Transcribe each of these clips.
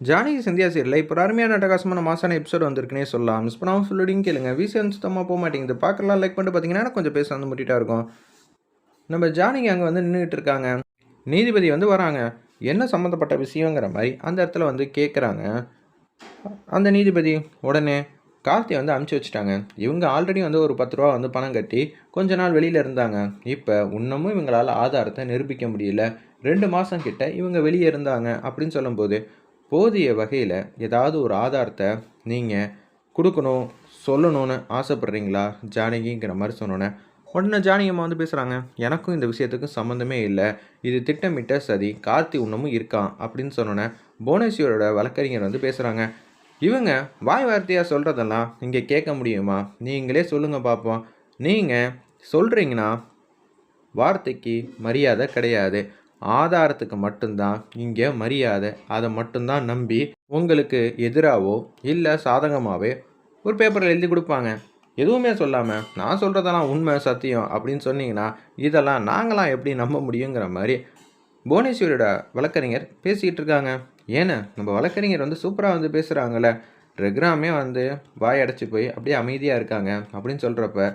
ஜானகி சந்தியா சீரில் இப்போ அருமையான அட்டகாசமான மாசான எபிசோட் வந்திருக்குனே சொல்லலாம். மிஸ் பண்ணாமல் சொல்லிடுங்க கேளுங்க. விசிஎன் சுத்தமாக போக மாட்டேங்குது. பார்க்கலாம் லைக் பண்ணிட்டு பார்த்தீங்கன்னா கொஞ்சம் பேச வந்து முட்டிட்டா இருக்கும். நம்ம ஜானகி அங்கே வந்து நின்றுட்டு இருக்காங்க. நீதிபதி வந்து வராங்க. என்ன சம்மந்தப்பட்ட விஷயங்கிற மாதிரி அந்த இடத்துல வந்து கேட்குறாங்க அந்த நீதிபதி உடனே கார்த்தியை வந்து அமுச்சு வச்சுட்டாங்க. இவங்க ஆல்ரெடி வந்து ஒரு பத்து ரூபா வந்து பணம் கட்டி கொஞ்ச நாள் வெளியில் இருந்தாங்க. இப்போ இன்னமும் இவங்களால் ஆதாரத்தை நிரூபிக்க முடியல. ரெண்டு மாதம் கிட்ட இவங்க வெளியே இருந்தாங்க அப்படின்னு சொல்லும்போது போதிய வகையில் ஏதாவது ஒரு ஆதாரத்தை நீங்கள் கொடுக்கணும் சொல்லணும்னு ஆசைப்பட்றீங்களா? ஜானகிங்கிற மாதிரி சொன்னோன்னே உடனே ஜானகி அம்மா வந்து பேசுகிறாங்க எனக்கும் இந்த விஷயத்துக்கும் சம்மந்தமே இல்லை. இது திட்டமிட்ட சதி. கார்த்தி உண்ணமும் இருக்கான். அப்படின்னு சொன்னோன்னே புவனேஸ்வரோட வழக்கறிஞர் வந்து பேசுகிறாங்க இவங்க வாய் வார்த்தையாக சொல்கிறதெல்லாம் இங்கே கேட்க முடியுமா? நீங்களே சொல்லுங்கள் பார்ப்போம் நீங்கள் சொல்கிறீங்கன்னா வார்த்தைக்கு மரியாதை கிடையாது. ஆதாரத்துக்கு மட்டும்தான் இங்கே மரியாதை அதை மட்டும்தான் நம்பி உங்களுக்கு எதிராகவோ இல்லை சாதகமாகவே ஒரு பேப்பரில் எழுதி கொடுப்பாங்க. எதுவுமே சொல்லாமல் நான் சொல்கிறதெல்லாம் உண்மை சத்தியம் அப்படின்னு சொன்னீங்கன்னா இதெல்லாம் நாங்களாம் எப்படி நம்ப முடியுங்கிற மாதிரி புவனேஸ்வரியோட வழக்கறிஞர் பேசிக்கிட்டு இருக்காங்க. ஏன்னு நம்ம வழக்கறிஞர் வந்து சூப்பராக வந்து பேசுகிறாங்கள ரெகுராமே வந்து வாய் அடைச்சி போய் அப்படியே அமைதியாக இருக்காங்க அப்படின்னு சொல்கிறப்ப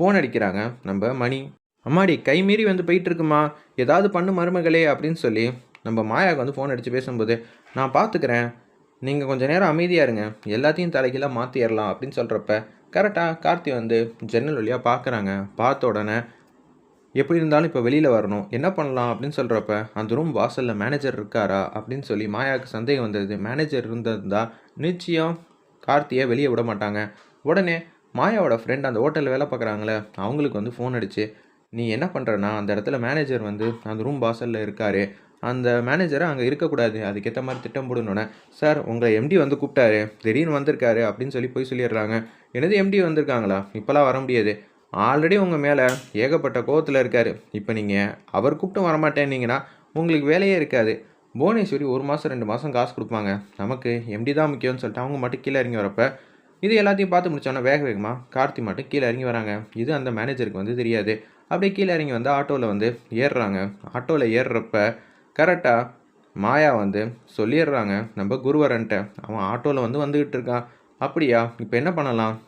ஃபோன் அடிக்கிறாங்க நம்ம மணி. அம்மாடி கை மீறி வந்து போயிட்டு இருக்குமா ஏதாவது பண்ணு மருமகளே அப்படின்னு சொல்லி நம்ம மாயாவுக்கு வந்து ஃபோன் அடித்து பேசும்போது நான் பார்த்துக்கிறேன் நீங்கள் கொஞ்சம் நேரம் அமைதியாக இருங்க. எல்லாத்தையும் தலைகீழாக மாற்றிடலாம் அப்படின்னு சொல்கிறப்ப கரெக்டாக கார்த்தி வந்து ஜன்னல் வழியாக பார்க்குறாங்க பார்த்த உடனே எப்படி இருந்தாலும் இப்போ வெளியில் வரணும். என்ன பண்ணலாம்? அப்படின்னு சொல்கிறப்ப அந்த ரூம் வாசலில் மேனேஜர் இருக்காரா? அப்படின்னு சொல்லி மாயாவுக்கு சந்தேகம் வந்தது. மேனேஜர் இருந்திருந்தா நிச்சயம் கார்த்தியை வெளியே விட மாட்டாங்க. உடனே மாயாவோட ஃப்ரெண்ட் அந்த ஹோட்டலில் வேலை பார்க்குறாங்களே அவங்களுக்கு வந்து ஃபோன் அடித்து நீ என்ன பண்ணுறனா அந்த இடத்துல மேனேஜர் வந்து அந்த ரூம் வாசலில் இருக்காரு. அந்த மேனேஜரை அங்கே இருக்கக்கூடாது. அதுக்கேற்ற மாதிரி திட்டம் போடணுன்னே சார் உங்கள் எம்டி வந்து கூப்பிட்டாரு. திடீர்னு வந்திருக்காரு அப்படின்னு சொல்லி போய் சொல்லிடுறாங்க. எனது எம்டி வந்திருக்காங்களா? இப்போலாம் வர முடியாது. ஆல்ரெடி உங்கள் மேலே ஏகப்பட்ட கோவத்தில் இருக்கார். இப்போ நீங்கள் அவர் கூப்பிட்டு வரமாட்டேன்னீங்கன்னா உங்களுக்கு வேலையே இருக்காது. புவனேஸ்வரி ஒரு மாதம் ரெண்டு மாதம் காசு கொடுப்பாங்க. நமக்கு எம்டி தான் முக்கியம்னு சொல்லிட்டு அவங்க மட்டும் கீழே இறங்கி வரப்ப இது எல்லாத்தையும் பார்த்து முடிச்சோன்னா வேக வேகமாக கார்த்தி மட்டும் கீழே இறங்கி வராங்க. இது அந்த மேனேஜருக்கு வந்து தெரியாது. அப்படியே கீழே இறங்கி வந்து ஆட்டோவில் வந்து ஏறுறாங்க. ஆட்டோவில் ஏறுறப்ப கரெக்டாக மாயா வந்து சொல்லிடுறாங்க நம்ம குருவரன்ட்ட. அவன் ஆட்டோவில் வந்து வந்துக்கிட்டு இருக்கான். அப்படியா? இப்போ என்ன பண்ணலாம்?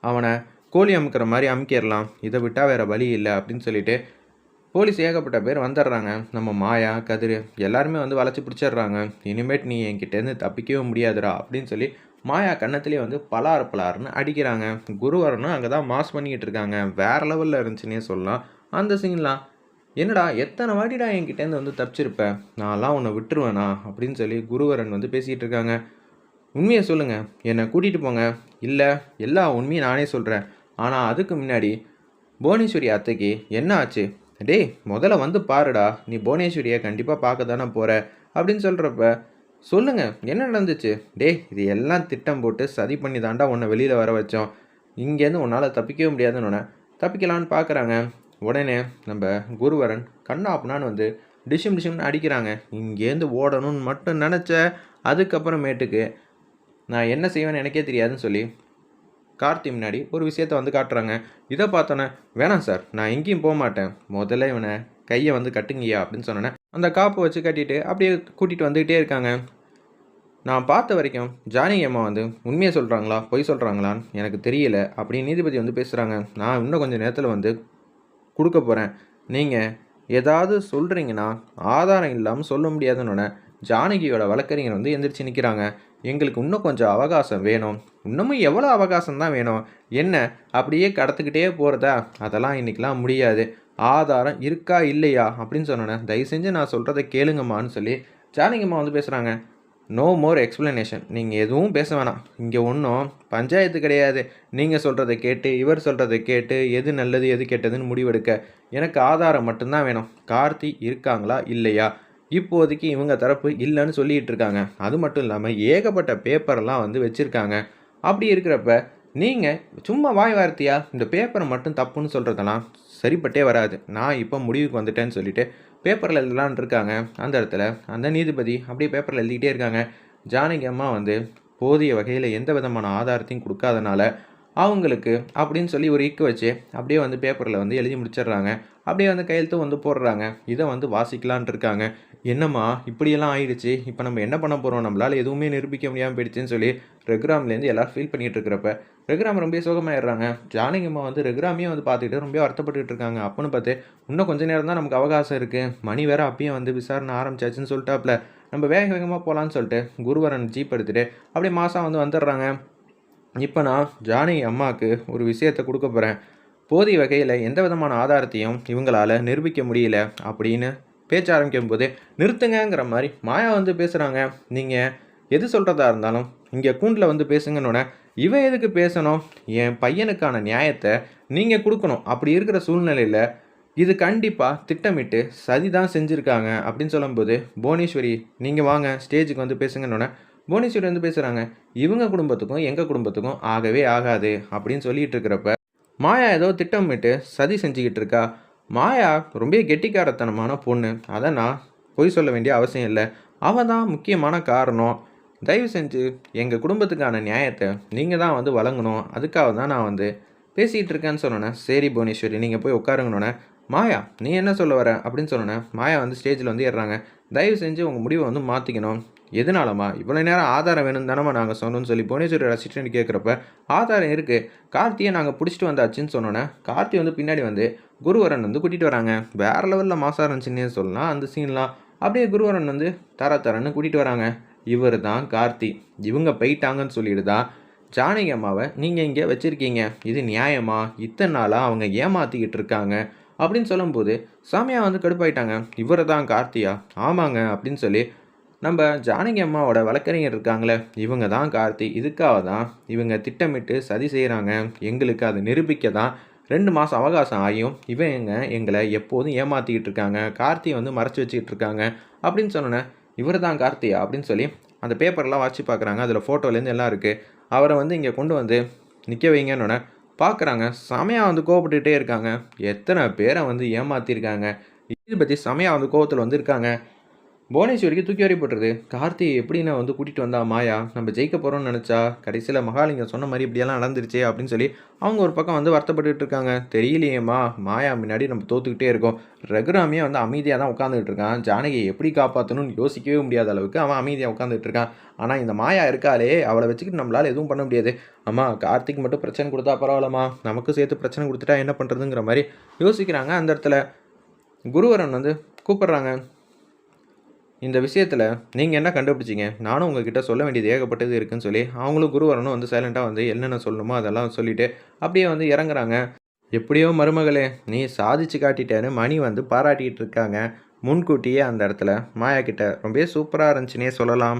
அவனை கோழி அமுக்கிற மாதிரி அமுக்கிடலாம். இதை விட்டால் வேறு வழி இல்லை. அப்படின்னு சொல்லிட்டு போலீஸ் ஏகப்பட்ட பேர் வந்துடுறாங்க. நம்ம மாயா கதிர் எல்லாருமே வந்து வளைச்சி பிடிச்சிடுறாங்க. இனிமேட் நீ என்கிட்டேருந்து தப்பிக்கவே முடியாதுடா அப்படின்னு சொல்லி மாயா கன்னத்துலேயே வந்து பலார் பலார்னு அடிக்கிறாங்க. குருவரனும் அங்கே தான் மாஸ் பண்ணிக்கிட்டு இருக்காங்க. வேற லெவலில் இருந்துச்சுன்னே சொல்லலாம். அந்த சீன்லாம் என்னடா எத்தனை வாட்டிடா என்கிட்டேருந்து வந்து தப்பிச்சிருப்பேன் நான்லாம் உன்னை விட்டுருவேனா? அப்படின்னு சொல்லி குருவரன் வந்து பேசிகிட்டு இருக்காங்க. உண்மையை சொல்லுங்கள் என்னை கூட்டிகிட்டு போங்க. இல்லை எல்லா உண்மையும் நானே சொல்கிறேன் ஆனால் அதுக்கு முன்னாடி புவனேஸ்வரி அத்தைக்கு என்ன ஆச்சு? டேய் முதல்ல வந்து பாருடா நீ புவனேஸ்வரியை கண்டிப்பாக பார்க்க தானே போகிற அப்படின்னு சொல்கிறப்ப சொல்லுங்க என்ன நடந்துச்சு? டேய் இது எல்லாம் திட்டம் போட்டு சதி பண்ணி தாண்டா உன்னை வெளியில் வர வச்சோம். இங்கேருந்து உன்னால் தப்பிக்கவே முடியாதுன்னு தப்பிக்கலான்னு பார்க்குறாங்க உடனே நம்ம குருவரன் கண்ணாப்புனான்னு வந்து டிஷும் டிஷும்னு அடிக்கிறாங்க. இங்கேருந்து ஓடணும்னு மட்டும் நினச்ச அதுக்கப்புறமேட்டுக்கு நான் என்ன செய்வேன்னு எனக்கே தெரியாதுன்னு சொல்லி கார்த்தி முன்னாடி ஒரு விஷயத்த வந்து காட்டுறாங்க. இதை பார்த்தோன்னே வேணாம் சார் நான் எங்கேயும் போக மாட்டேன். முதல்ல இவனை கையை வந்து கட்டுங்கய்யா அப்படின்னு சொன்னேன் அந்த காப்பை வச்சு கட்டிட்டு அப்படியே கூட்டிகிட்டு வந்துக்கிட்டே இருக்காங்க. நான் பார்த்த வரைக்கும் ஜானகி அம்மா வந்து உண்மையை சொல்கிறாங்களா பொய் சொல்கிறாங்களான்னு எனக்கு தெரியல அப்படின்னு நீதிபதி வந்து பேசுகிறாங்க நான் இன்னும் கொஞ்சம் நேரத்தில் வந்து கொடுக்க போகிறேன் நீங்கள் ஏதாவது சொல்கிறீங்கன்னா ஆதாரம் இல்லாமல் சொல்ல முடியாதுன்னு ஜானகியோட வழக்கறிஞர் வந்து எந்திரிச்சு நிற்கிறாங்க எங்களுக்கு இன்னும் கொஞ்சம் அவகாசம் வேணும். இன்னமும் எவ்வளோ அவகாசம் தான் வேணும்? என்ன? அப்படியே கடத்துக்கிட்டே போகிறதா அதெல்லாம் இன்றைக்கெலாம் முடியாது. ஆதாரம் இருக்கா இல்லையா? அப்படின்னு சொன்னோன்னே தயவு செஞ்சு நான் சொல்கிறத கேளுங்கம்மான்னு சொல்லி ஜானகிம்மா வந்து பேசுகிறாங்க நோ மோர் எக்ஸ்ப்ளனேஷன் நீங்கள் எதுவும் பேச வேணாம். இங்கே ஒன்றும் பஞ்சாயத்து கிடையாது. நீங்கள் சொல்கிறத கேட்டு இவர் சொல்கிறத கேட்டு எது நல்லது எது கெட்டதுன்னு முடிவெடுக்க. எனக்கு ஆதாரம் மட்டும்தான் வேணும். கார்த்தி இருக்காங்களா இல்லையா? இப்போதைக்கு இவங்க தரப்பு இல்லைன்னு சொல்லிகிட்டு இருக்காங்க. அது மட்டும் இல்லாமல் ஏகப்பட்ட பேப்பர்லாம் வந்து வச்சுருக்காங்க. அப்படி இருக்கிறப்ப நீங்கள் சும்மா வாய் வார்த்தையா? இந்த பேப்பரை மட்டும் தப்புன்னு சொல்கிறதெல்லாம் சரிப்பட்டே வராது. நான் இப்போ முடிவுக்கு வந்துட்டேன்னு சொல்லிட்டு பேப்பரில் எழுதலான் இருக்காங்க. அந்த இடத்துல அந்த நீதிபதி அப்படியே பேப்பரில் எழுதிக்கிட்டே இருக்காங்க. ஜானகி அம்மா வந்து போதிய வகையில் எந்த விதமான ஆதாரத்தையும் கொடுக்காதனால அவங்களுக்கு அப்படின்னு சொல்லி ஒரு இக்கு வச்சு அப்படியே வந்து பேப்பரில் வந்து எழுதி முடிச்சிடுறாங்க. அப்படியே வந்து கையெழுத்து வந்து போடுறாங்க. இதை வந்து வாசிக்கலான் இருக்காங்க என்னம்மா இப்படியெல்லாம் ஆயிடுச்சு. இப்போ நம்ம என்ன பண்ண போகிறோம் நம்மளால் எதுவுமே நிரூபிக்க முடியாமல் போயிடுச்சுன்னு சொல்லி ரெகுராம்லேருந்து எல்லோரும் ஃபீல் பண்ணிகிட்டு இருக்கிறப்ப ரெக்ராம் ரொம்ப சோகமாயிடுறாங்க. ஜானகிம்மா வந்து ரெக்ராமையும் வந்து பார்த்துக்கிட்டு ரொம்ப வருத்தப்பட்டுட்டு இருக்காங்க அப்போன்னு பார்த்து இன்னும் கொஞ்ச நேரம் தான் நமக்கு அவகாசம் இருக்குது மணி வேறு அப்பயும் வந்து விசாரணை ஆரம்பிச்சாச்சுன்னு சொல்லிட்டாப்ல. நம்ம வேக வேகமாக போகலான்னு சொல்லிட்டு குருவரன் ஜீப் எடுத்துகிட்டு அப்படியே மாதம் வந்து வந்துடுறாங்க. இப்போ நான் ஜானகி அம்மாவுக்கு ஒரு விஷயத்தை கொடுக்க போகிறேன் போதிய வகையில் எந்த விதமான ஆதாரத்தையும் இவங்களால் நிரூபிக்க முடியல அப்படின்னு பேச்ச ஆரம்பிக்கும் போது மாதிரி மாயா வந்து பேசுகிறாங்க நீங்கள் எது சொல்கிறதா இருந்தாலும் இங்கே கூண்டில் வந்து பேசுங்கன்னொன்னே இவன் எதுக்கு பேசணும்? என் பையனுக்கான நியாயத்தை நீங்கள் கொடுக்கணும். அப்படி இருக்கிற சூழ்நிலையில் இது கண்டிப்பாக திட்டமிட்டு சதி தான் செஞ்சுருக்காங்க அப்படின்னு சொல்லும்போது புவனேஸ்வரி நீங்கள் வாங்க. ஸ்டேஜுக்கு வந்து பேசுங்கன்னொன்னே புவனேஸ்வரி வந்து பேசுகிறாங்க இவங்க குடும்பத்துக்கும் எங்கள் குடும்பத்துக்கும் ஆகவே ஆகாது. அப்படின்னு சொல்லிட்டு இருக்கிறப்ப மாயா ஏதோ திட்டமிட்டு சதி செஞ்சுக்கிட்டு இருக்கா? மாயா ரொம்ப கெட்டிக்காரத்தனமான பொண்ணு. அதை நான் பொய் சொல்ல வேண்டிய அவசியம் இல்லை. அவள் தான் முக்கியமான காரணம். தயவு செஞ்சு எங்கள் குடும்பத்துக்கான நியாயத்தை நீங்கள் தான் வந்து வழங்கணும். அதுக்காக தான் நான் வந்து பேசிகிட்டு இருக்கேன்னு சொன்னேன் சரி புவனேஸ்வரி நீங்கள் போய் உட்காருங்கன்னொன்னே மாயா நீ என்ன சொல்ல வர? அப்படின்னு சொன்னேன் மாயா வந்து ஸ்டேஜில் வந்து ஏறுறாங்க. தயவு செஞ்சு உங்கள் முடிவை வந்து மாற்றிக்கணும் எதனாலம்மா? இவ்வளோ நேரம் ஆதாரம் வேணும் தானம்மா நாங்கள் சொன்னோம்னு சொல்லி புவனேஸ்வரி அசிஸ்டன்ட் கேட்குறப்ப ஆதாரம் இருக்குது கார்த்தியை நாங்கள் பிடிச்சிட்டு வந்தாச்சுன்னு சொன்னோன்னே கார்த்தி வந்து பின்னாடி வந்து குருவரன் வந்து கூட்டிகிட்டு வராங்க. வேறு லெவலில் மாசாக இருந்துச்சுன்னே சொல்லலாம் அந்த சீன்லாம். அப்படியே குருவரன் வந்து தர தரன்னு கூட்டிகிட்டு வராங்க. இவர் தான் கார்த்தி. இவங்க போயிட்டாங்கன்னு சொல்லிட்டு தான் ஜானகி அம்மாவை நீங்கள் இங்கே வச்சுருக்கீங்க. இது நியாயமா? இத்தனை நாளாக அவங்க ஏமாற்றிக்கிட்டு இருக்காங்க. அப்படின்னு சொல்லும்போது சாமியா வந்து கடுப்பாயிட்டாங்க. இவரை தான் கார்த்தியா? ஆமாங்க. அப்படின்னு சொல்லி நம்ம ஜானகி அம்மாவோட வழக்கறிஞர் இருக்காங்களே இவங்க தான் கார்த்தி. இதுக்காக தான் இவங்க திட்டமிட்டு சதி செய்கிறாங்க எங்களுக்கு அதை நிரூபிக்க தான் ரெண்டு மாதம் அவகாசம் ஆகியும். இவங்க எங்களை எப்போதும் ஏமாற்றிக்கிட்டு இருக்காங்க. கார்த்தியை வந்து மறைச்சி வச்சுக்கிட்டு இருக்காங்க. அப்படின்னு சொன்னோன்னே இவர் தான் கார்த்தியா? அப்படின்னு சொல்லி அந்த பேப்பர்லாம் வாட்சி பார்க்குறாங்க. அதில் ஃபோட்டோலேருந்து எல்லாம் இருக்குது அவரை வந்து இங்கே கொண்டு வந்து நிற்க வைங்கன்னொன்னே பார்க்குறாங்க. செமையாக வந்து கோவப்பட்டுகிட்டே இருக்காங்க. எத்தனை பேரை வந்து ஏமாற்றிருக்காங்க இது பற்றி செமையாக வந்து கோவத்தில் வந்து இருக்காங்க. புவனேஸ்வரிக்கு தூக்கி வரைப்பட்டுருது கார்த்தி எப்படி நான் வந்து கூட்டிகிட்டு வந்தா மாயா நம்ம ஜெயிக்க போகிறோம்னு நினச்சா கடைசியில் மகாலிங்கம் சொன்ன மாதிரி இப்படியெல்லாம் நடந்துருச்சு அப்படின்னு சொல்லி அவங்க ஒரு பக்கம் வந்து வருத்தப்பட்டுட்டு இருக்காங்க. தெரியலையேம்மா மாயா முன்னாடி நம்ம தோத்துக்கிட்டே இருக்கோம். ரகுராமியே வந்து அமைதியாக தான் உட்காந்துட்டு இருக்கான். ஜானகியை எப்படி காப்பாற்றணும்னு யோசிக்கவே முடியாத அளவுக்கு அவன் அமைதியாக உட்காந்துட்டு இருக்கான். ஆனால் இந்த மாயா இருக்காளே அவளை வச்சுக்கிட்டு நம்மளால் எதுவும் பண்ண முடியாது. அம்மா கார்த்திக் மட்டும் பிரச்சனை கொடுத்தா பரவாயில்லம்மா. நமக்கு சேர்த்து பிரச்சனை கொடுத்துட்டா என்ன பண்ணுறதுங்கிற மாதிரி யோசிக்கிறாங்க அந்த இடத்துல. குருவரன் வந்து கூப்பிட்றாங்க. இந்த விஷயத்தில் நீங்கள் என்ன கண்டுபிடிச்சிங்க? நானும் உங்ககிட்ட சொல்ல வேண்டியது ஏகப்பட்டது இருக்குன்னு சொல்லி அவங்களும் குருவரனும் வந்து சைலண்ட்டாக வந்து என்னென்ன சொல்லணுமோ அதெல்லாம் சொல்லிவிட்டு அப்படியே வந்து இறங்குறாங்க. எப்படியோ மருமகளே நீ சாதிச்சு காட்டிட்டேன்னு மணி வந்து பாராட்டிகிட்டு இருக்காங்க. முன்கூட்டியே அந்த இடத்துல மாயா கிட்ட ரொம்பவே சூப்பராக இருந்துச்சுனே சொல்லலாம்.